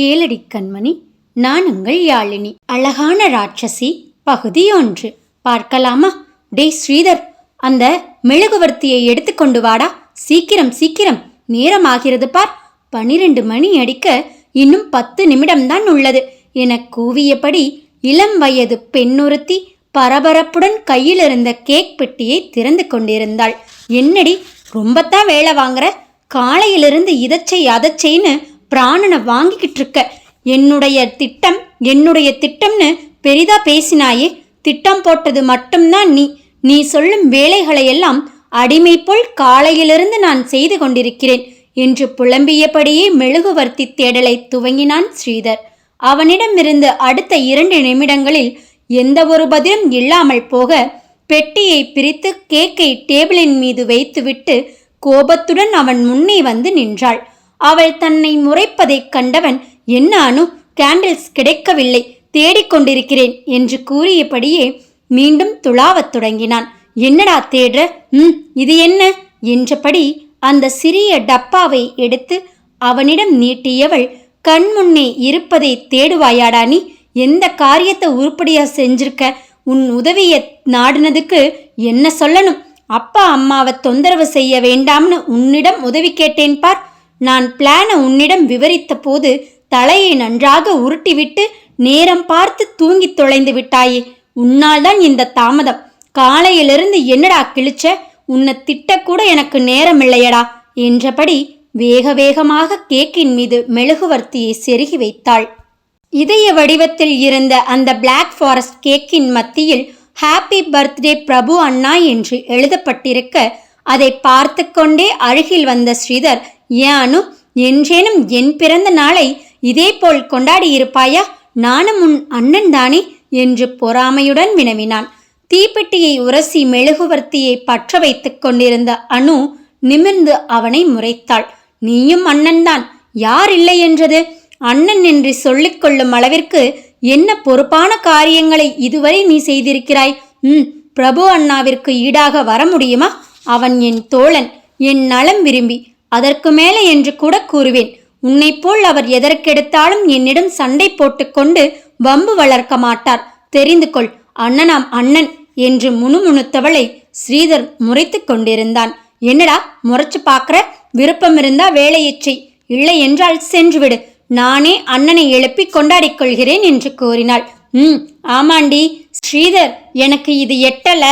கேளடி கண்மணி நான் உங்கள் யாழினி. அழகான ராட்சசி பகுதி ஒன்று. பார்க்கலாமா? டேய் ஸ்ரீதர் அந்த மெழுகுவர்த்தியை எடுத்துக்கொண்டு வாடா. சீக்கிரம் சீக்கிரம். நேரமாகிறது பார். பனிரெண்டு மணி அடிக்க இன்னும் பத்து நிமிடம்தான் உள்ளது. என கூவியபடி இளம் வயது பெண்ணொருத்தி பரபரப்புடன் கையில் இருந்த கேக் பெட்டியை திறந்து கொண்டிருந்தாள். என்னடி ரொம்பத்தான் வேலை வாங்குற? காலையிலிருந்து இதச்சை அதச்சைன்னு பிராணனை வாங்கிக்கிட்டு இருக்க என்னுடைய திட்டம் என்னுடைய திட்டம்னு பெரிதா பேசினாயே திட்டம் போட்டது மட்டும்தான் நீ. நீ சொல்லும் வேலைகளை எல்லாம் அடிமை போல் காலையிலிருந்து நான் செய்து கொண்டிருக்கிறேன் என்று புலம்பியபடியே மெழுகுவர்த்தி தேடலை துவங்கினான் ஸ்ரீதர். அவனிடமிருந்து அடுத்த இரண்டு நிமிடங்களில் எந்த ஒரு பதிலும் இல்லாமல் போக பெட்டியை பிரித்து கேக்கை டேபிளின் மீது வைத்துவிட்டு கோபத்துடன் அவன் முன்னே வந்து நின்றாள். அவள் தன்னை முறைப்பதைக் கண்டவன் என்ன கேண்டில்ஸ் கிடைக்கவில்லை தேடிக்கொண்டிருக்கிறேன் என்று கூறியபடியே மீண்டும் துளாவத் தொடங்கினான். என்னடா தேடுற? ம் இது என்ன? என்றபடி அந்த சிறிய டப்பாவை எடுத்து அவனிடம் நீட்டியவள் கண் முன்னே இருப்பதை தேடுவாயாடா நீ? எந்த காரியத்தை உருப்படியா செஞ்சிருக்க? உன் உதவியை நாடினதுக்கு என்ன சொல்லணும்? அப்பா அம்மாவை தொந்தரவு செய்ய வேண்டாம்னு உன்னிடம் உதவி கேட்டேன் பார். நான் பிளானை உன்னிடம் விவரித்த போது தலையை நன்றாக உருட்டிவிட்டு நேரம் பார்த்து தூங்கித் தொலைந்து விட்டாயே. உன்னால்தான் இந்த தாமதம். காலையிலிருந்து என்னடா கிழிச்ச? உன்னை திட்டக்கூட எனக்கு நேரமில்லையடா என்றபடி வேக வேகமாக கேக்கின் மீது மெழுகுவர்த்தியை செருகி வைத்தாள். இதய வடிவத்தில் இருந்த அந்த பிளாக் ஃபாரஸ்ட் கேக்கின் மத்தியில் ஹாப்பி பர்த்டே பிரபு அண்ணா என்று எழுதப்பட்டிருக்க அதை பார்த்து கொண்டே அருகில் வந்த ஸ்ரீதர் ஏன் அனு என்றேனும் என் பிறந்த நாளை இதேபோல் கொண்டாடி இருப்பாயா நானும் உன் அண்ணன் தானே? என்று பொறாமையுடன் வினவினான். தீப்பெட்டியை உரசி மெழுகுவர்த்தியை பற்ற வைத்துக் கொண்டிருந்த அனு நிமிர்ந்து அவனை முறைத்தாள். நீயும் அண்ணன்தான் யார் இல்லை என்றது? அண்ணன் என்று சொல்லிக்கொள்ளும் அளவிற்கு என்ன பொறுப்பான காரியங்களை இதுவரை நீ செய்திருக்கிறாய்? ம் பிரபு அண்ணாவிற்கு ஈடாக வர முடியுமா? அவன் என் தோழன் என் நலம் விரும்பி அதற்கு மேலே என்று கூட கூறுவேன். உன்னைப் போல் அவர் எதற்கெடுத்தாலும் என்னிடம் சண்டை போட்டுக்கொண்டு வம்பு வளர்க்க மாட்டார். தெரிந்து கொள் அண்ணனாம் அண்ணன் என்று முணுமுணுத்தவளை ஸ்ரீதர் முறைத்து கொண்டிருந்தான். என்னடா முறைச்சு பார்க்கற? விருப்பம் இருந்தா வேலையை செய். இல்லை என்றால் சென்றுவிடு. நானே அண்ணனை எழுப்பி கொண்டாடிக் கொள்கிறேன் என்று கூறினாள். ம் ஆமாண்டி ஸ்ரீதர் எனக்கு இது எட்டல.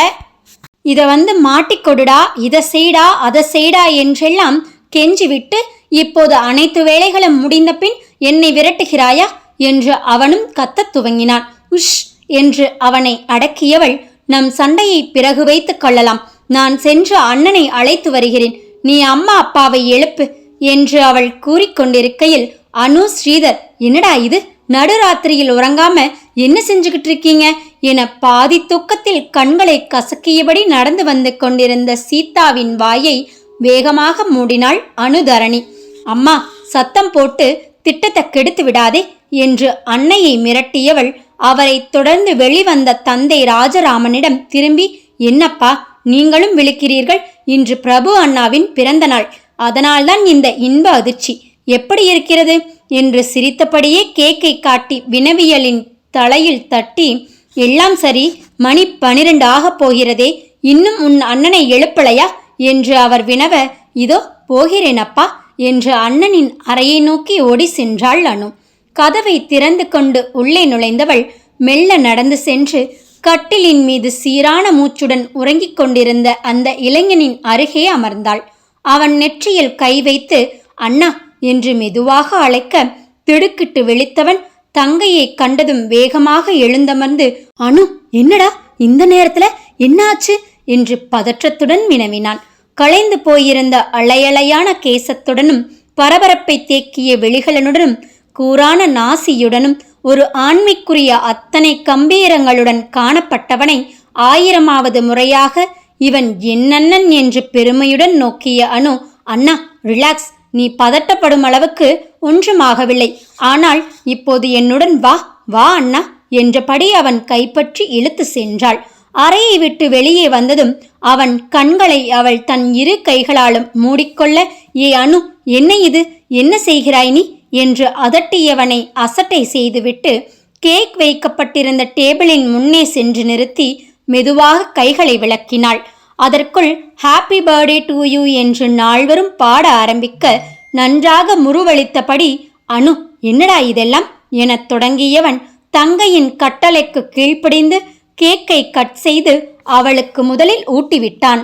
இதை வந்து மாட்டிக்கொடுடா இதை செய்டா அதை செய்டா என்றெல்லாம் கெஞ்சிவிட்டு இப்போது அனைத்து வேலைகளும் முடிந்த பின் என்னை விரட்டுகிறாயா என்று அவனும் கத்தத் துவங்கினான். உஷ்! என்று அவனை அடக்கியவள் நம் சண்டையை பிறகு வைத்துக் கொள்ளலாம். நான் சென்று அண்ணனை அழைத்து வருகிறேன். நீ அம்மா அப்பாவை எழுப்பு என்று அவள் கூறிக்கொண்டிருக்கையில் அனு ஸ்ரீதர் என்னடா இது? நடுராத்திரியில் உறங்காம என்ன செஞ்சுக்கிட்டு இருக்கீங்க என பாதி தூக்கத்தில் கண்களை கசக்கியபடி நடந்து வந்து கொண்டிருந்த சீதாவின் வாயை வேகமாக மூடினாள் அனுதரணி. அம்மா சத்தம் போட்டு திட்டத்தை கெடுத்து விடாதே என்று அன்னையை மிரட்டியவள் அவரை தொடர்ந்து வெளிவந்த தந்தை ராஜராமனிடம் திரும்பி என்னப்பா நீங்களும் விழிக்கிறீர்கள் இன்று பிரபு அண்ணாவின் பிறந்த நாள். அதனால்தான் இந்த இன்ப அதிர்ச்சி. எப்படி இருக்கிறது? என்று சிரித்தபடியே கேக்கை காட்டி வினவியலின் தலையில் தட்டி எல்லாம் சரி மணி பனிரெண்டு ஆகப் போகிறதே இன்னும் உன் அண்ணனை எழுப்பலையா? என்று அவர் வினவ இதோ போகிறேன் அப்பா என்று அண்ணனின் அறையை நோக்கி ஓடி சென்றாள் அனு. கதவை திறந்து கொண்டு உள்ளே நுழைந்தவள் மெல்ல நடந்து சென்று கட்டிலின் மீது சீரான மூச்சுடன் உறங்கிக் கொண்டிருந்த அந்த இளைஞனின் அருகே அமர்ந்தாள். அவன் நெற்றியில் கை வைத்து அண்ணா! என்று மெதுவாக அழைக்க திடுக்கிட்டு விழித்தவன் தங்கையை கண்டதும் வேகமாக எழுந்தமர்ந்து அனு என்னடா? இந்த நேரத்துல என்னாச்சு? என்று பதற்றத்துடன் வினவினான். களைந்து போயிருந்த அலையலையான கேசத்துடனும் பரபரப்பை தேக்கிய வெளிகளனுடனும் கூரான நாசியுடனும் ஒரு ஆண்மைக்குரிய அத்தனை கம்பீரங்களுடன் காணப்பட்டவனை ஆயிரமாவது முறையாக இவன் என்னண்ணன் என்று பெருமையுடன் நோக்கிய அனு அண்ணா ரிலாக்ஸ் நீ பதட்டப்படும் அளவுக்கு ஒன்றுமாகவில்லை. ஆனால் இப்போது என்னுடன் வா வா அண்ணா என்றபடி அவன் கைப்பற்றி இழுத்து சென்றாள். அறையை விட்டு வெளியே வந்ததும் அவன் கண்களை அவள் தன் இரு கைகளாலும் மூடிக்கொள்ள ஏ அனு என்ன இது? என்ன செய்கிறாய் நீ? என்று அதட்டியவனை அசட்டை செய்துவிட்டு கேக் வைக்கப்பட்டிருந்த டேபிளின் முன்னே சென்று நிறுத்தி மெதுவாக கைகளை விளக்கினாள். அதற்குள் ஹாப்பி பர்த்டே டு யூ என்று நால்வரும் பாட ஆரம்பிக்க நன்றாக முருவளித்தபடி அனு என்னடா இதெல்லாம்? எனத் தொடங்கியவன் தங்கையின் கட்டளைக்கு கீழ்ப்படிந்து கேக்கை கட் செய்து அவளுக்கு முதலில் ஊட்டிவிட்டான்.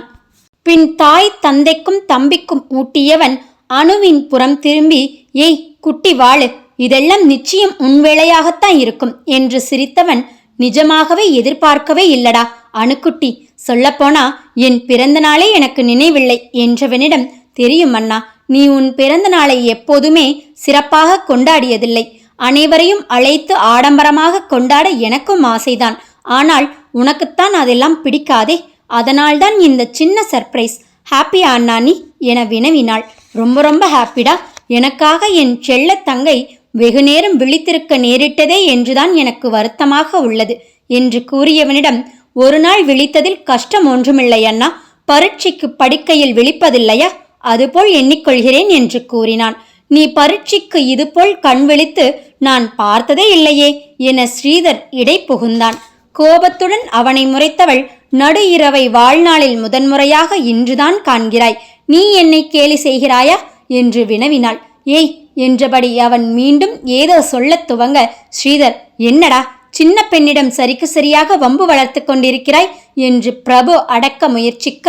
பின் தாய் தந்தைக்கும் தம்பிக்கும் ஊட்டியவன் அணுவின் புறம் திரும்பி ஏய் குட்டி வாளு இதெல்லாம் நிச்சயம் உன் வேளையாகத்தான் இருக்கும் என்று சிரித்தவன் நிஜமாகவே எதிர்பார்க்கவே இல்லடா அணுக்குட்டி சொல்லப்போனா என் பிறந்த நாளே எனக்கு நினைவில்லை என்றவனிடம் தெரியும் அண்ணா நீ உன் பிறந்த நாளை எப்போதுமே சிறப்பாக கொண்டாடியதில்லை. அனைவரையும் அழைத்து ஆடம்பரமாக கொண்டாட எனக்கும் ஆசைதான். ஆனால் உனக்குத்தான் அதெல்லாம் பிடிக்காதே. அதனால்தான் இந்த சின்ன சர்ப்ரைஸ். ஹாப்பி அண்ணா நீ என வினவினாள். ரொம்ப ரொம்ப ஹாப்பிடா. எனக்காக என் செல்ல தங்கை வெகு நேரம் விழித்திருக்க நேரிட்டதே என்றுதான் எனக்கு வருத்தமாக உள்ளது என்று கூறியவனிடம் ஒரு நாள் விழித்ததில் கஷ்டம் ஒன்றுமில்லை அண்ணா. பரீட்சைக்கு படிக்கையில் விழிப்பதில்லையா? அதுபோல் எண்ணிக்கொள்கிறேன் என்று கூறினான். நீ பரீட்சைக்கு இதுபோல் கண் விழித்து நான் பார்த்ததே இல்லையே என ஸ்ரீதர் இடை புகுந்தான். கோபத்துடன் அவனை முறைத்தவள் நடு இரவை வாழ்நாளில் முதன்முறையாக இன்றுதான் காண்கிறாய். நீ என்னை கேலி செய்கிறாயா? என்று வினவினாள். ஏய் என்றபடி அவன் மீண்டும் ஏதோ சொல்லத் துவங்க ஸ்ரீதர் என்னடா? சின்ன பெண்ணிடம் சரிக்கு சரியாக வம்பு வளர்த்து கொண்டிருக்கிறாய் என்று பிரபு அடக்க முயற்சிக்க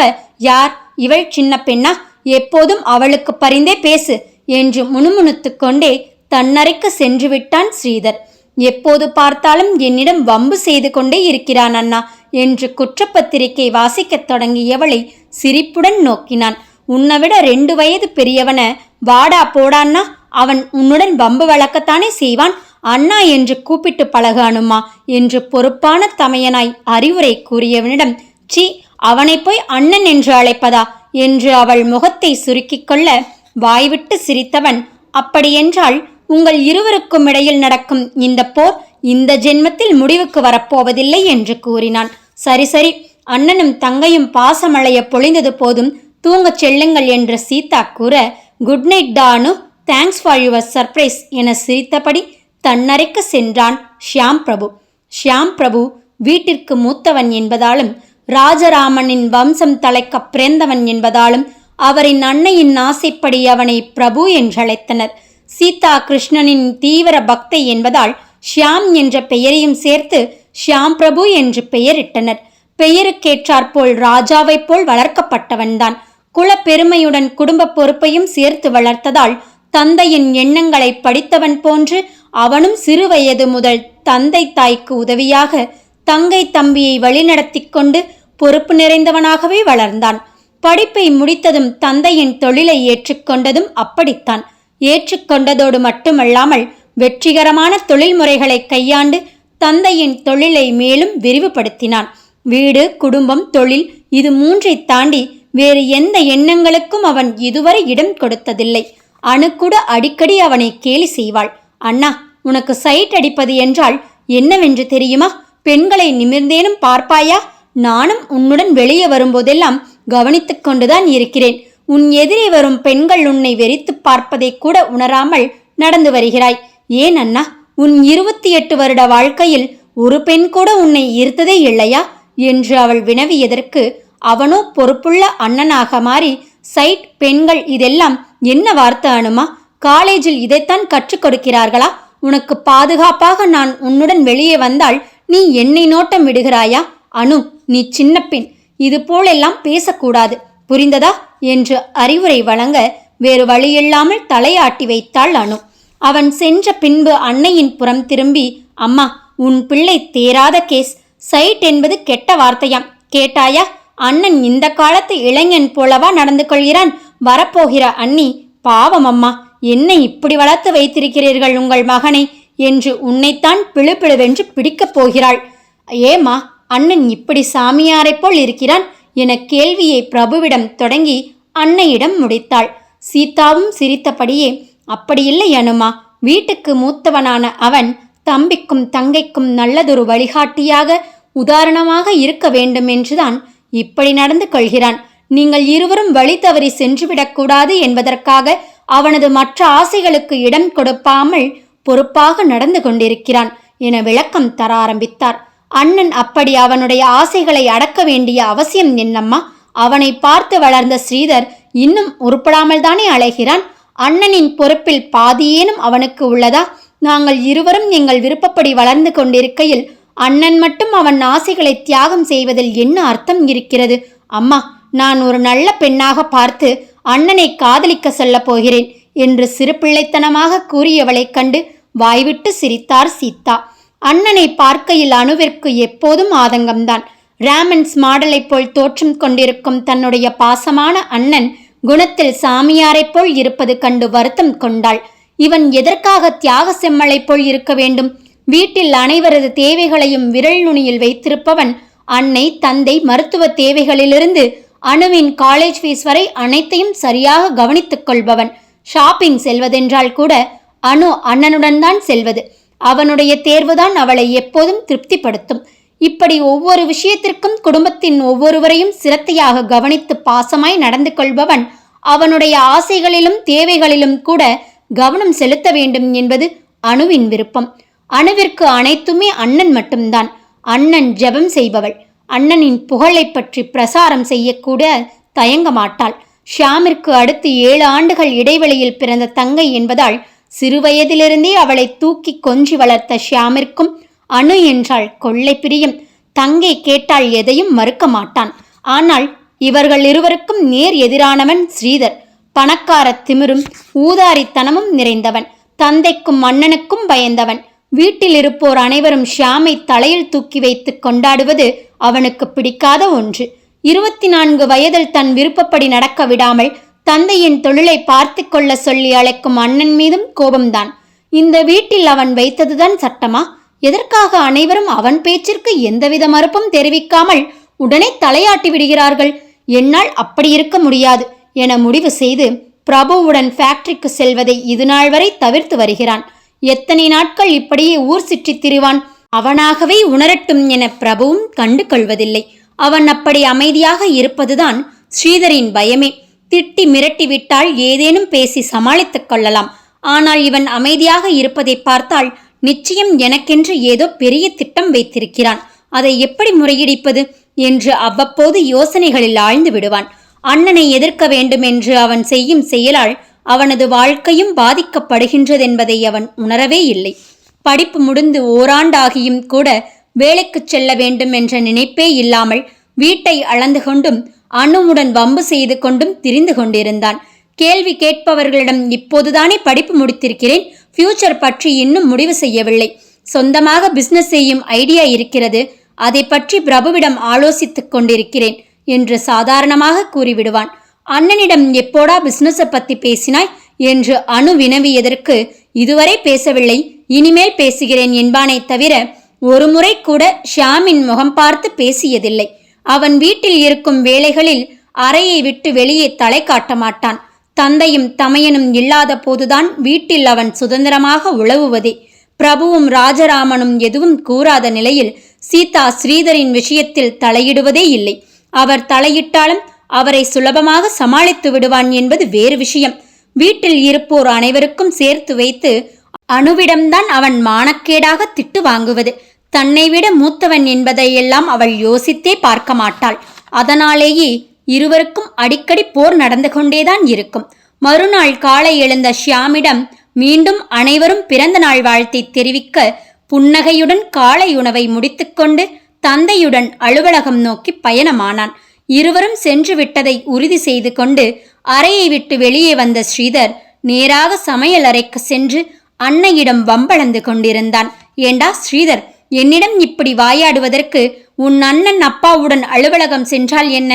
யார்? இவள் சின்ன பெண்ணா? எப்போதும் அவளுக்கு பரிந்தே பேசு என்று முணுமுணுத்து கொண்டே தன்னறைக்கு சென்று விட்டான் ஸ்ரீதர். எப்போது பார்த்தாலும் என்னிடம் வம்பு செய்து கொண்டே இருக்கிறான் அண்ணா என்று குற்றப்பத்திரிகை வாசிக்கத் தொடங்கியவளை சிரிப்புடன் நோக்கினான். உன்னை விட ரெண்டு வயது பெரியவன வாடா போடான்னா அவன் உன்னுடன் வம்பு வளர்க்கத்தானே செய்வான்? அண்ணா என்று கூப்பிட்டு பழகு அனுமா என்று பொறுப்பான தமையனாய் அறிவுரை கூறியவனிடம் சி அவனை போய் அண்ணன் என்று அழைப்பதா? என்று அவள் முகத்தை சுருக்கிக் கொள்ள வாய்விட்டு சிரித்தவன் அப்படியென்றால் உங்கள் இருவருக்கும் இடையில் நடக்கும் இந்த போர் இந்த ஜென்மத்தில் முடிவுக்கு வரப்போவதில்லை என்று கூறினான். சரி சரி அண்ணனும் தங்கையும் பாசமழைய பொழிந்தது போதும் தூங்கச் செல்லுங்கள் என்று சீதா கூற குட் நைட் டானு தேங்க்ஸ் ஃபார் யுவர் சர்ப்ரைஸ் என சிரித்தபடி தன்னறைக்கு சென்றான் ஷியாம் பிரபு. ஷியாம் பிரபு வீட்டிற்கு மூத்தவன் என்பதாலும் ராஜராமனின் வம்சம் தலைக்க பிறந்தவன் என்பதாலும் அவரின் அன்னையின் ஆசைப்படி அவனை பிரபு என்றழைத்தனர். சீதா கிருஷ்ணனின் தீவிர பக்தை என்பதால் ஷியாம் என்ற பெயரையும் சேர்த்து ஷியாம் பிரபு என்று பெயரிட்டனர். பெயருக்கேற்றாற்போல் ராஜாவைப் போல் வளர்க்கப்பட்டவன்தான் குலப்பெருமையுடன் குடும்ப பொறுப்பையும் சேர்த்து வளர்த்ததால் தந்தையின் எண்ணங்களை படித்தவன் போன்று அவனும் சிறுவயது முதல் தந்தை தாய்க்கு உதவியாக தங்கை தம்பியை வழிநடத்திக் கொண்டு பொறுப்பு நிறைந்தவனாகவே வளர்ந்தான். படிப்பை முடித்ததும் தந்தையின் தொழிலை ஏற்றுக்கொண்டதும் அப்படித்தான். ஏற்றுக்கொண்டதோடு மட்டுமல்லாமல் வெற்றிகரமான தொழில் முறைகளை கையாண்டு தந்தையின் தொழிலை மேலும் விரிவுபடுத்தினான். வீடு குடும்பம் தொழில் இது மூன்றை தாண்டி வேறு எந்த எண்ணங்களுக்கும் அவன் இதுவரை இடம் கொடுத்ததில்லை. அணுக்குட அடிக்கடி அவனை கேலி செய்வாள். அண்ணா உனக்கு சைட் அடிப்பது என்றால் என்னவென்று தெரியுமா? பெண்களை நிமிர்ந்தேனும் பார்ப்பாயா? நானும் உன்னுடன் வெளியே வரும்போதெல்லாம் கவனித்துக் கொண்டுதான் இருக்கிறேன். உன் எதிரே வரும் பெண்கள் உன்னை வெறித்து பார்ப்பதை கூட உணராமல் நடந்து வருகிறாய். ஏன் அண்ணா உன் இருபத்தி எட்டு வருட வாழ்க்கையில் ஒரு பெண் கூட உன்னை ஈர்த்ததே இல்லையா? என்று அவள் வினவியதற்கு அவனோ பொறுப்புள்ள அண்ணனாக மாறி சைட் பெண்கள் இதெல்லாம் என்ன வார்த்தை அனுமா? காலேஜில் இதைத்தான் கற்றுக் கொடுக்கிறார்களா? உனக்கு பாதுகாப்பாக நான் உன்னுடன் வெளியே வந்தால் நீ என்னை நோட்டம் விடுகிறாயா? அனு நீ சின்ன பெண் இது போலெல்லாம் பேசக்கூடாது. புரிந்ததா? என்று அறிவுரை வழங்க வேறு வழியில்லாமல் தலையாட்டி வைத்தாள் அனு. அவன் சென்ற பின்பு அன்னையின் புறம் திரும்பி அம்மா உன் பிள்ளை தேராத கேஸ். சைட் என்பது கெட்ட வார்த்தையாம். கேட்டாயா? அண்ணன் இந்த காலத்து இளைஞன் போலவா நடந்து கொள்கிறான்? வரப்போகிற அண்ணி பாவம் அம்மா. என்னை இப்படி வளர்த்து வைத்திருக்கிறீர்கள் உங்கள் மகனை என்று உன்னைத்தான் பிழுபிழுவென்று பிடிக்கப் போகிறாள். ஏமா அண்ணன் இப்படி சாமியாரைப் போல் இருக்கிறான் என கேள்வியை பிரபுவிடம் தொடங்கி அன்னையிடம் முடித்தாள். சீதாவும் சிரித்தபடியே அப்படியில்லை அனுமா வீட்டுக்கு மூத்தவனான அவன் தம்பிக்கும் தங்கைக்கும் நல்லதொரு வழிகாட்டியாக உதாரணமாக இருக்க வேண்டும் என்றுதான் இப்படி நடந்து கொள்கிறான். நீங்கள் இருவரும் வழி தவறி சென்றுவிடக்கூடாது என்பதற்காக அவனது மற்ற ஆசைகளுக்கு இடம் கொடுப்பாமல் பொறுப்பாக நடந்து கொண்டிருக்கிறான் என விளக்கம் தர ஆரம்பித்தார். அண்ணன் அப்படி அவனுடைய ஆசைகளை அடக்க வேண்டிய அவசியம் என்னம்மா? அவனை பார்த்து வளர்ந்த ஸ்ரீதர் இன்னும் உருப்படாமல் தானே அலைகிறான்? அண்ணனின் பொறுப்பில் பாதியேனும் அவனுக்கு உள்ளதா? நாங்கள் இருவரும் எங்கள் விருப்பப்படி வளர்ந்து கொண்டிருக்கையில் அண்ணன் மட்டும் அவன் ஆசைகளை தியாகம் செய்வதில் என்ன அர்த்தம் இருக்கிறது? அம்மா நான் ஒரு நல்ல பெண்ணாக பார்த்து அண்ணனை காதலிக்க சொல்லப் போகிறேன் என்று சிறு பிள்ளைத்தனமாக கூறியவளைக் கண்டு வாய்விட்டு சிரித்தார் சீதா. அண்ணனை பார்க்கையில் அணுவிற்கு எப்போதும் ஆதங்கம்தான். ராமன்ஸ் மாடலைப் போல் தோற்றம் கொண்டிருக்கும் தன்னுடைய பாசமான அண்ணன் குணத்தில் சாமியாரைப் போல் இருப்பது கண்டு வருத்தம் கொண்டாள். இவன் எதற்காக தியாக செம்மலைப் போல் இருக்க வேண்டும்? வீட்டில் அனைவரது தேவைகளையும் விரல் நுனியில் வைத்திருப்பவன் அன்னை தந்தை மருத்துவ தேவைகளிலிருந்து அணுவின் காலேஜ் ஃபீஸ் வரை அனைத்தையும் சரியாக கவனித்துக் கொள்பவன். ஷாப்பிங் செல்வதென்றால் கூட அணு அண்ணனுடன் தான் செல்வது. அவனுடைய தேர்வுதான் அவளை எப்போதும் திருப்திப்படுத்தும். இப்படி ஒவ்வொரு விஷயத்திற்கும் குடும்பத்தின் ஒவ்வொருவரையும் சிரத்தையாக கவனித்து பாசமாய் நடந்து கொள்பவன் அவனுடைய ஆசைகளிலும் தேவைகளிலும் கூட கவனம் செலுத்த வேண்டும் என்பது அணுவின் விருப்பம். அணுவிற்கு அனைத்துமே அண்ணன் மட்டும்தான். அண்ணன் ஜெபம் செய்பவள். அண்ணனின் புகழை பற்றி பிரசாரம் செய்யக்கூட தயங்க மாட்டாள் ஷியாமிற்கு அடுத்து ஏழு ஆண்டுகள் இடைவெளியில் பிறந்த தங்கை என்பதால் சிறுவயதிலிருந்தே அவளை தூக்கி கொஞ்சி வளர்த்த ஷியாமிற்கும் அணு என்றால் கொள்ளை பிரியம். தங்கை கேட்டால் எதையும் மறுக்க மாட்டான். ஆனால் இவர்கள் இருவருக்கும் நேர் எதிரானவன் ஸ்ரீதர். பணக்கார திமிரும் ஊதாரித்தனமும் நிறைந்தவன். தந்தைக்கும் அண்ணனுக்கும் பயந்தவன். வீட்டில் இருப்போர் அனைவரும் ஷியாமை தலையில் தூக்கி வைத்து கொண்டாடுவது அவனுக்கு பிடிக்காத ஒன்று. இருபத்தி நான்கு வயதில் தன் விருப்பப்படி நடக்க விடாமல் தந்தையின் தொழிலை பார்த்து கொள்ள சொல்லி அழைக்கும் அண்ணன் மீதும் கோபம்தான். இந்த வீட்டில் அவன் வைத்ததுதான் சட்டமா? எதற்காக அனைவரும் அவன் பேச்சிற்கு எந்தவித மறுப்பும் தெரிவிக்காமல் உடனே தலையாட்டி விடுகிறார்கள்? என்னால் அப்படி இருக்க முடியாது என முடிவு செய்து பிரபுவுடன் ஃபேக்டரிக்கு செல்வதை இதுநாள் வரை தவிர்த்து வருகிறான். எத்தனை நாட்கள் இப்படியே ஊர் சுற்றித் திரிவான்? அவனாகவே உணரட்டும் என பிரபுவும் கண்டு கொள்வதில்லை. அவன் அப்படி அமைதியாக இருப்பதுதான் ஸ்ரீதரின் பயமே. திட்டி மிரட்டி விட்டால் ஏதேனும் பேசி சமாளித்துக் கொள்ளலாம். ஆனால் இவன் அமைதியாக இருப்பதை பார்த்தால் நிச்சயம் எனக்கென்று ஏதோ பெரிய திட்டம் வைத்திருக்கிறான். அதை எப்படி முறையடிப்பது என்று அவ்வப்போது யோசனைகளில் ஆழ்ந்து விடுவான். அண்ணனை எதிர்க்க வேண்டும் என்று அவன் செய்யும் செயலால் அவனது வாழ்க்கையும் பாதிக்கப்படுகின்றதென்பதை அவன் உணரவே இல்லை. படிப்பு முடிந்து ஓராண்டாகியும் கூட வேலைக்குச் செல்ல வேண்டும் என்ற நினைப்பே இல்லாமல் வீட்டை அளந்து கொண்டும் அணுவுடன் வம்பு செய்து கொண்டும் திரிந்து கொண்டிருந்தான். கேள்வி கேட்பவர்களிடம் இப்போதுதானே படிப்பு முடித்திருக்கிறேன்? ஃபியூச்சர் பற்றி இன்னும் முடிவு செய்யவில்லை. சொந்தமாக பிசினஸ் செய்யும் ஐடியா இருக்கிறது. அதை பற்றி பிரபுவிடம் ஆலோசித்துக் கொண்டிருக்கிறேன் என்று சாதாரணமாக கூறிவிடுவான். அண்ணனிடம் எப்போடா பிசினஸை பத்தி பேசினாய்? என்று அணு வினவியதற்கு இதுவரை பேசவில்லை இனிமேல் பேசுகிறேன் என்பானே தவிர ஒருமுறை கூட ஷியாமின் முகம் பார்த்து பேசியதில்லை. அவன் வீட்டில் இருக்கும் வேலைகளில் அறையை விட்டு வெளியே தலை காட்ட மாட்டான். தந்தையும் தமையனும் இல்லாத போதுதான் வீட்டில் அவன் சுதந்திரமாக உழவுவதே. பிரபுவும் ராஜராமனும் எதுவும் கூறாத நிலையில் சீதா ஸ்ரீதரின் விஷயத்தில் தலையிடுவதே இல்லை. அவர் தலையிட்டாலும் அவரை சுலபமாக சமாளித்து விடுவான் என்பது வேறு விஷயம். வீட்டில் இருப்போர் அனைவருக்கும் சேர்த்து வைத்து அணுவிடம்தான் அவன் மானக்கேடாக திட்டு வாங்குவது. தன்னை விட மூத்தவன் என்பதையெல்லாம் அவள் யோசித்தே பார்க்க மாட்டாள். அதனாலேயே இருவருக்கும் அடிக்கடி போர் நடந்து கொண்டேதான் இருக்கும். மறுநாள் காலை எழுந்த ஷியாமிடம் மீண்டும் அனைவரும் பிறந்த நாள் வாழ்த்தை தெரிவிக்க புன்னகையுடன் காலை உணவை முடித்துக்கொண்டு தந்தையுடன் அலுவலகம் நோக்கி பயணமானான். இருவரும் சென்று விட்டதை உறுதி செய்து கொண்டு அறையை விட்டு வெளியே வந்த ஸ்ரீதர் நேராக சமையல் அறைக்கு சென்று அன்னையிடம் வம்பளந்து கொண்டிருந்தான். ஏண்டா ஸ்ரீதர் என்னிடம் இப்படி வாயாடுவதற்கு உன் அண்ணன் அப்பாவுடன் அலுவலகம் சென்றால் என்ன?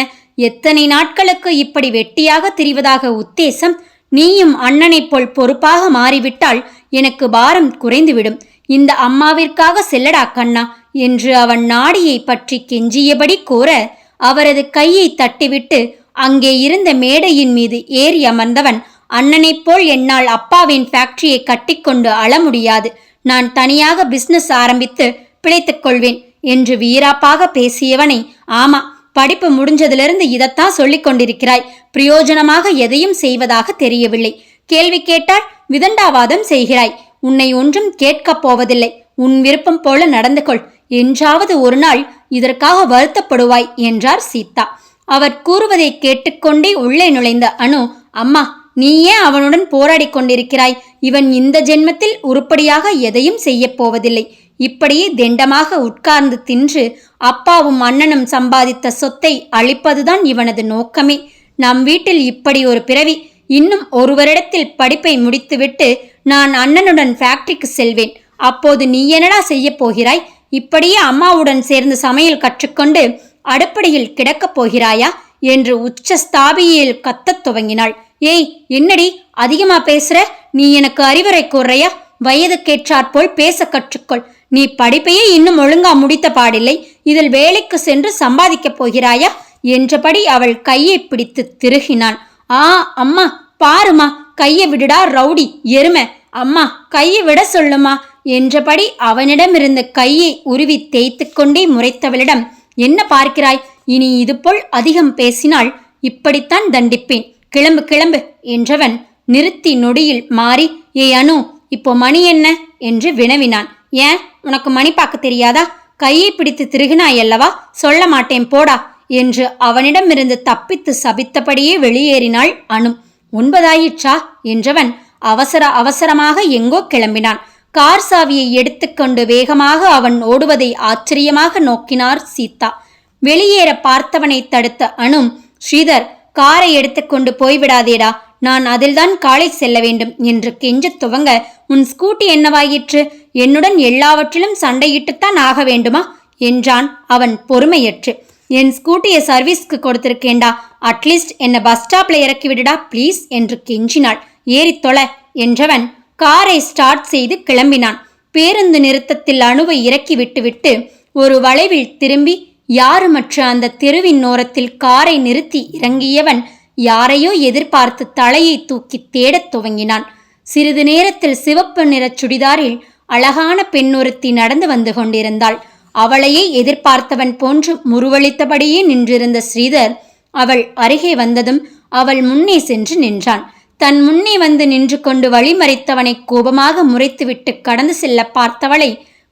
எத்தனை நாட்களுக்கு இப்படி வெட்டியாக திரிவதாக உத்தேசம்? நீயும் அண்ணனைப் போல் பொறுப்பாக மாறிவிட்டால் எனக்கு பாரம் குறைந்துவிடும். இந்த அம்மாவிற்காக செல்லடா கண்ணா என்று அவன் நாடியை பற்றி கெஞ்சியபடி கூற அவரது கையை தட்டிவிட்டு அங்கே இருந்த மேடையின் மீது ஏறி அமர்ந்தவன் அண்ணனைப் போல் என்னால் அப்பாவின் ஃபேக்டரியை கட்டிக்கொண்டு அழ முடியாது. நான் தனியாக பிஸ்னஸ் ஆரம்பித்து பிழைத்துக் கொள்வேன் என்று வீராப்பாக பேசியவனை ஆமா படிப்பு முடிஞ்சதிலிருந்து இதைத்தான் சொல்லிக் கொண்டிருக்கிறாய். பிரயோஜனமாக எதையும் செய்வதாக தெரியவில்லை. கேள்வி கேட்டால் விதண்டாவாதம் செய்கிறாய். உன்னை ஒன்றும் கேட்கப் போவதில்லை. உன் விருப்பம் போல நடந்து கொள். என்றாவது ஒரு நாள் இதற்காக வருத்தப்படுவாய் என்றார் சீதா. அவர் கூறுவதை கேட்டுக்கொண்டே உள்ளே நுழைந்த அனு அம்மா நீ ஏன் அவனுடன் போராடி கொண்டிருக்கிறாய்? இவன் இந்த ஜென்மத்தில் உருப்படியாக எதையும் செய்யப் போவதில்லை. இப்படியே தெண்டமாக உட்கார்ந்து தின்று அப்பாவும் அண்ணனும் சம்பாதித்த சொத்தை அழிப்பதுதான் இவனது நோக்கமே. நம் வீட்டில் இப்படி ஒரு பிறவி இன்னும் ஒரு வருடத்தில் படிப்பை முடித்துவிட்டு நான் அண்ணனுடன் ஃபேக்டரிக்கு செல்வேன். அப்போது நீ என்னடா செய்யப் போகிறாய்? இப்படியே அம்மாவுடன் சேர்ந்து சமையல் கற்றுக்கொண்டு அடுப்படியில் கிடக்கப் போகிறாயா? என்று உச்ச ஸ்தாபியில் கத்தத் துவங்கினாள். ஏய் என்னடி அதிகமா பேசுற? நீ எனக்கு அறிவுரை கூறுறையா வயதுக்கேற்றாற்போல் பேச கற்றுக்கொள். நீ படிப்பையே இன்னும் ஒழுங்கா முடித்த பாடில்லை. இதில் வேலைக்கு சென்று சம்பாதிக்கப் போகிறாயா? என்றபடி அவள் கையை பிடித்து திருகினான். ஆ அம்மா பாருமா கையை விடுடா ரவுடி எருமை. அம்மா கையை விட சொல்லுமா என்றபடி அவனிடமிருந்த கையை உருவி தேய்த்து கொண்டே முறைத்தவளிடம் என்ன பார்க்கிறாய்? இனி இதுபோல் அதிகம் பேசினால் இப்படித்தான் தண்டிப்பேன். கிளம்பு கிளம்பு என்றவன் நிறுத்தி நொடியில் மாறி ஏ அனு இப்போ மணி என்ன? என்று வினவினான். ஏன்? உனக்கு மணி பார்க்க தெரியாதா? கையை பிடித்து திருகினாய் அல்லவா? சொல்ல மாட்டேன் போடா. என்று அவனிடமிருந்து தப்பித்து சபித்தபடியே வெளியேறினாள் அனு. ஒன்பதாயிற்றா? என்றவன் அவசர அவசரமாக எங்கோ கிளம்பினான். கார் சாவியை எடுத்துக்கொண்டு வேகமாக அவன் ஓடுவதை ஆச்சரியமாக நோக்கினார் சீதா. வெளியேற பார்த்தவனை தடுத்த அனும் ஸ்ரீதர் காரை எடுத்துக்கொண்டு போய்விடாதேடா. நான் அதில்தான் காலை செல்ல வேண்டும் என்று கெஞ்சத் துவங்க உன் ஸ்கூட்டி என்னவாயிற்று? என்னுடன் எல்லாவற்றிலும் சண்டையிட்டுத்தான் ஆக வேண்டுமா? என்றான் அவன் பொறுமையற்று. என் ஸ்கூட்டியை சர்வீஸ்க்கு கொடுத்திருக்கேண்டா அட்லீஸ்ட் என்னை பஸ் ஸ்டாப்ல இறக்கி விடுடா ப்ளீஸ் என்று கெஞ்சினாள். ஏறித் தொலை என்றவன் காரை ஸ்டார்ட் செய்து கிளம்பினான். பேருந்து நிறுத்தத்தில் அணுவை இறக்கி விட்டுவிட்டு ஒரு வளைவில் திரும்பி யாருமற்ற அந்த தெருவின் ஓரத்தில் காரை நிறுத்தி இறங்கியவன் யாரையோ எதிர்பார்த்து தலையை தூக்கி தேடத் துவங்கினான். சிறிது நேரத்தில் சிவப்பு நிறச் சுடிதாரில் அழகான பெண்ணொருத்தி நடந்து வந்து கொண்டிருந்தாள். அவளையே எதிர்பார்த்தவன் போன்று முருவளித்தபடியே நின்றிருந்த ஸ்ரீதர் அவள் அருகே வந்ததும் அவள் முன்னே சென்று நின்றான். தன் முன்னே வந்து நின்று கொண்டு வழிமறைத்தவனை கோபமாக முறைத்துவிட்டு கடந்து செல்ல பார்த்தவளை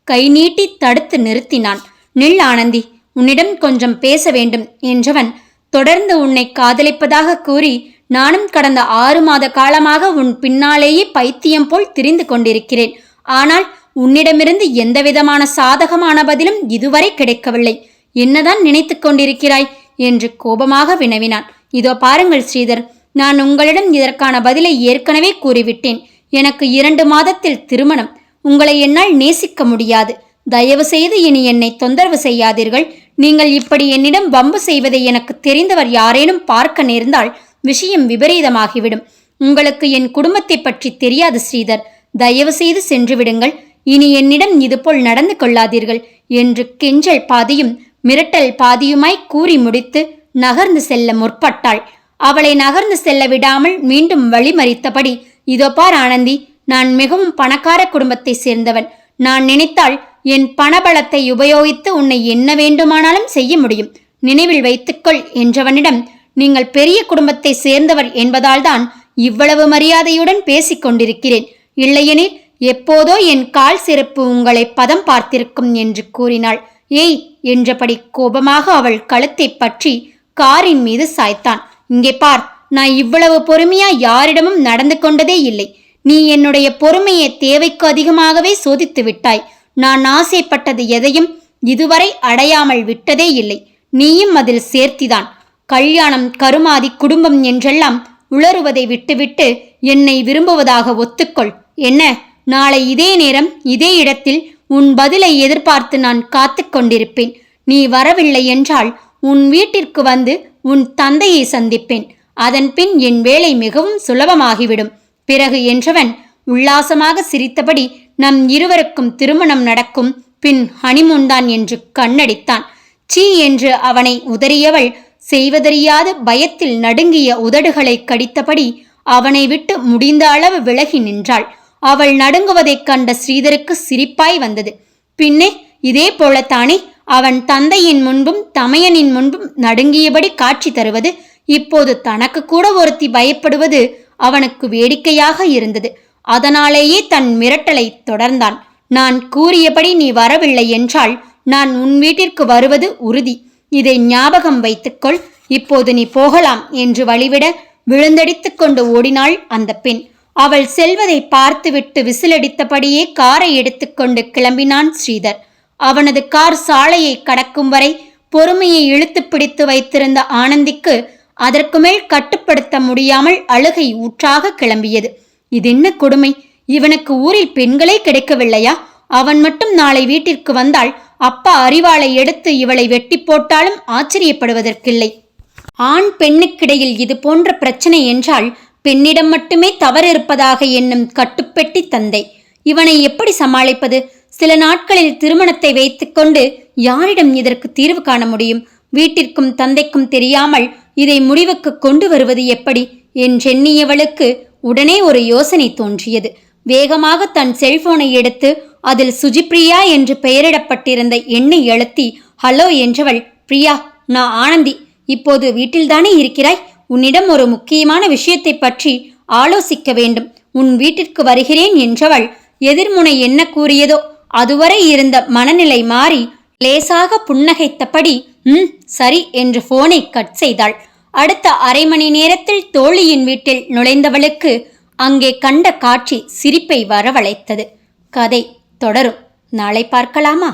கை நீட்டி தடுத்து நிறுத்தினான். நில் ஆனந்தி உன்னிடம் கொஞ்சம் பேச வேண்டும் என்றவன் தொடர்ந்து உன்னை காதலிப்பதாக கூறி நானும் கடந்த ஆறு மாத காலமாக உன் பின்னாலேயே பைத்தியம் போல் திரிந்து கொண்டிருக்கிறேன். ஆனால் உன்னிடமிருந்து எந்தவிதமான சாதகமான பதிலும் இதுவரை கிடைக்கவில்லை. என்னதான் நினைத்து கொண்டிருக்கிறாய்? என்று கோபமாக வினவினான். இதோ பாருங்கள் ஸ்ரீதர் நான் உங்களிடம் இதற்கான பதிலை ஏற்கனவே கூறிவிட்டேன். எனக்கு இரண்டு மாதத்தில் திருமணம். உங்களை என்னால் நேசிக்க முடியாது. தயவு செய்து இனி என்னை தொந்தரவு செய்யாதீர்கள். நீங்கள் இப்படி என்னிடம் வம்பு செய்வதை எனக்கு தெரிந்தவர் யாரேனும் பார்க்க நேர்ந்தால் விஷயம் விபரீதமாகிவிடும். உங்களுக்கு என் குடும்பத்தை பற்றி தெரியாது ஸ்ரீதர். தயவு செய்து சென்று விடுங்கள். இனி என்னிடம் இதுபோல் நடந்து கொள்ளாதீர்கள் என்று கெஞ்சல் பாதியும் மிரட்டல் பாதியுமாய் கூறி முடித்து நகர்ந்து செல்ல முற்பட்டாள். அவளை நகர்ந்து செல்ல விடாமல் மீண்டும் வழிமறித்தபடி இதோ பார் ஆனந்தி நான் மிகவும் பணக்கார குடும்பத்தை சேர்ந்தவன். நான் நினைத்தால் என் பணபலத்தை உபயோகித்து உன்னை என்ன வேண்டுமானாலும் செய்ய முடியும். நினைவில் வைத்துக்கொள் என்றவனிடம் நீங்கள் பெரிய குடும்பத்தை சேர்ந்தவர் என்பதால்தான் இவ்வளவு மரியாதையுடன் பேசிக் கொண்டிருக்கிறேன். இல்லையெனில் எப்போதோ என் கால் சிறப்பு உங்களை பதம் பார்த்திருக்கும் என்று கூறினாள். ஏய் என்றபடி கோபமாக அவள் கழுத்தை பற்றி காரின் மீது சாய்த்தான். இங்கே பார் நான் இவ்வளவு பொறுமையா யாரிடமும் நடந்து கொண்டதே இல்லை. நீ என்னுடைய பொறுமையை தேவைக்கு அதிகமாகவே சோதித்து விட்டாய். நான் ஆசைப்பட்டது எதையும் இதுவரை அடையாமல் விட்டதே இல்லை. நீயும் அதில் சேர்த்திதான். கல்யாணம் கருமாதி குடும்பம் என்றெல்லாம் உளறுவதை விட்டுவிட்டு என்னை விரும்புவதாக ஒத்துக்கொள். என்ன? நாளை இதே நேரம் இதே இடத்தில் உன் பதிலை எதிர்பார்த்து நான் காத்து கொண்டிருப்பேன். நீ வரவில்லை என்றால் உன் வீட்டிற்கு வந்து உன் தந்தையை சந்திப்பேன். அதன்பின் என் வேலை மிகவும் சுலபமாகிவிடும். பிறகு என்றவன் உல்லாசமாக சிரித்தபடி நம் இருவருக்கும் திருமணம் நடக்கும். பின் ஹனிமூன் தான் என்று கண்ணடித்தான். சீ என்று அவனை உதறியவள் செய்வதறியாது பயத்தில் நடுங்கிய உதடுகளை கடித்தபடி அவனை விட்டு முடிந்த அளவு விலகி நின்றாள். அவள் நடுங்குவதைக் கண்ட ஸ்ரீதருக்கு சிரிப்பாய் வந்தது. பின்னே இதே போலத்தானே அவன் தந்தையின் முன்பும் தமையனின் முன்பும் நடுங்கியபடி காட்சி தருவது இப்போது தனக்கு கூட ஒருத்தி பயப்படுவது அவனுக்கு வேடிக்கையாக இருந்தது. அதனாலேயே தன் மிரட்டலை தொடர்ந்தான். நான் கூறியபடி நீ வரவில்லை என்றால் நான் உன் வீட்டிற்கு வருவது உறுதி. இதை ஞாபகம் வைத்துக்கொள். இப்போது நீ போகலாம் என்று வழிவிட விழுந்தடித்து கொண்டு ஓடினாள் அந்த பெண். அவள் செல்வதை பார்த்துவிட்டு விசிலடித்தபடியே காரை எடுத்துக்கொண்டு கிளம்பினான் ஸ்ரீதர். அவனது கார் சாலையை கடக்கும் வரை பொறுமையை இழுத்து பிடித்து வைத்திருந்த ஆனந்திக்கு அதற்கு மேல் கட்டுப்படுத்த முடியாமல் அழுகை ஊற்றாக கிளம்பியது. இது என்ன கொடுமை? இவனுக்கு ஊரில் பெண்களே கிடைக்கவில்லையா? அவன் மட்டும் நாளை வீட்டிற்கு வந்தால் அப்பா அறிவாளை எடுத்து இவளை வெட்டி போட்டாலும் ஆச்சரியப்படுவதற்கில்லை. ஆண் பெண்ணுக்கிடையில் இது போன்ற பிரச்சனை என்றால் பெண்ணிடம் மட்டுமே தவறு இருப்பதாக எண்ணும் கட்டுப்பெட்டி தந்தை. இவனை எப்படி சமாளிப்பது? சில நாட்களில் திருமணத்தை வைத்துக்கொண்டு யாரிடம் இதற்கு தீர்வு காண முடியும்? வீட்டிற்கும் தந்தைக்கும் தெரியாமல் இதை முடிவுக்கு கொண்டு வருவது எப்படி? என்றெண்ணியவளுக்கு உடனே ஒரு யோசனை தோன்றியது. வேகமாக தன் செல்போனை எடுத்து அதில் சுஜிப்ரியா என்று பெயரிடப்பட்டிருந்த எண்ணை எழுத்தி ஹலோ என்றவள் பிரியா நான் ஆனந்தி. இப்போது வீட்டில்தானே இருக்கிறாய்? உன்னிடம் ஒரு முக்கியமான விஷயத்தை பற்றி ஆலோசிக்க வேண்டும். உன் வீட்டிற்கு வருகிறேன் என்றவள் எதிர்முனை என்ன கூறியதோ அதுவரை இருந்த மனநிலை மாறி லேசாக புன்னகைத்தபடி ம் சரி என்று போனை கட் செய்தாள். அடுத்த அரை மணி நேரத்தில் தோழியின் வீட்டில் நுழைந்தவளுக்கு அங்கே கண்ட காட்சி சிரிப்பை வரவழைத்தது. கதை தொடரும். நாளை பார்க்கலாமா?